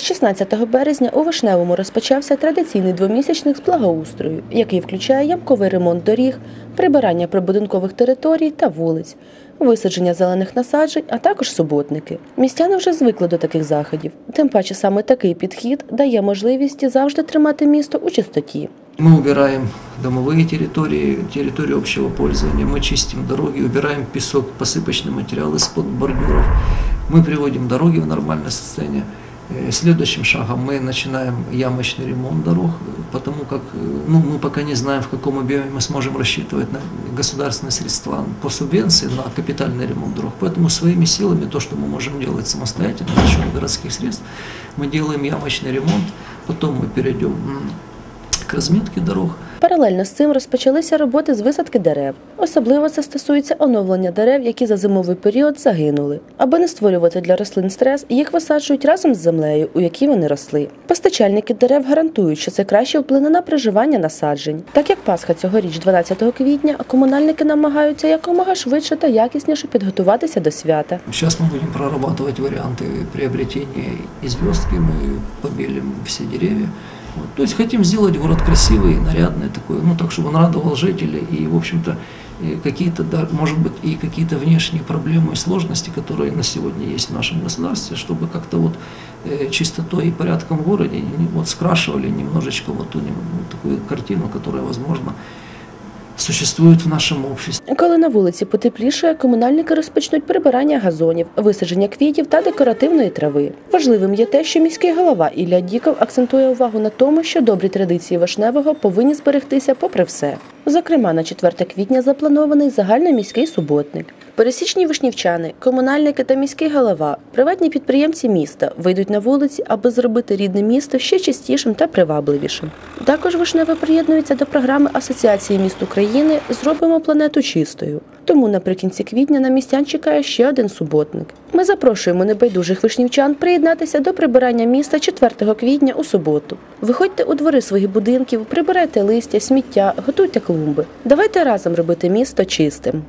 З 16 березня у Вишневому розпочався традиційний двомісячник з благоустрою, який включає ямковий ремонт доріг, прибирання прибудинкових територій та вулиць, висадження зелених насаджень, а також суботники. Містяни вже звикли до таких заходів. Тим паче саме такий підхід дає можливість завжди тримати місто у чистоті. Мы убираем домовые территории, территории общего пользования, мы чистим дороги, убираем песок, посыпочные материалы из-под бордюров, мы приводим дороги в нормальное состояние. Э, Следующим шагом мы начинаем ямочный ремонт дорог, потому как э, ну, мы пока не знаем, в каком объеме мы сможем рассчитывать на государственные средства по субвенции на капитальный ремонт дорог. Поэтому своими силами, то, что мы можем делать самостоятельно, за счет городских средств, мы делаем ямочный ремонт, потом мы перейдем к разметке дорог. Паралельно з цим розпочалися роботи з висадки дерев. Особливо це стосується оновлення дерев, які за зимовий період загинули. Аби не створювати для рослин стрес, їх висаджують разом з землею, у якій вони росли. Постачальники дерев гарантують, що це краще вплине на приживання насаджень. Так як Пасха цьогоріч, 12 квітня, комунальники намагаються якомога швидше та якісніше підготуватися до свята. Сейчас мы будем прорабатывать варианты приобретения и звездки, мы побелим все деревья. Вот. То есть хотим сделать город красивый, нарядный такой, ну так, чтобы он радовал жителей и, в общем-то, какие-то, да, может быть, и какие-то внешние проблемы и сложности, которые на сегодня есть в нашем государстве, чтобы как-то вот э, чистотой и порядком в городе не- вот скрашивали немножечко вот ту нем- ну, такую картину, которая, возможно, существует в нашем обществе. Коли на вулиці потеплішає, комунальники розпочнуть прибирання газонів, висадження квітів та декоративної трави. Важливим є те, що міський голова Ілля Діков акцентує увагу на тому, що добрі традиції Вишневого повинні зберегтися попри все. Зокрема, на 4 квітня запланований загальний міський суботник. Пересічні вишнівчани, комунальники та міський голова, приватні підприємці міста вийдуть на вулиці, аби зробити рідне місто ще чистішим та привабливішим. Також Вишневе приєднується до програми Асоціації міст України Зробимо планету чистою. Тому наприкінці квітня на містян чекає ще один суботник. Ми запрошуємо небайдужих вишнівчан приєднатися до прибирання міста 4 квітня у суботу. Виходьте у двори своїх будинків, прибирайте листя, сміття, готуйте клумби. Давайте разом робити місто чистим.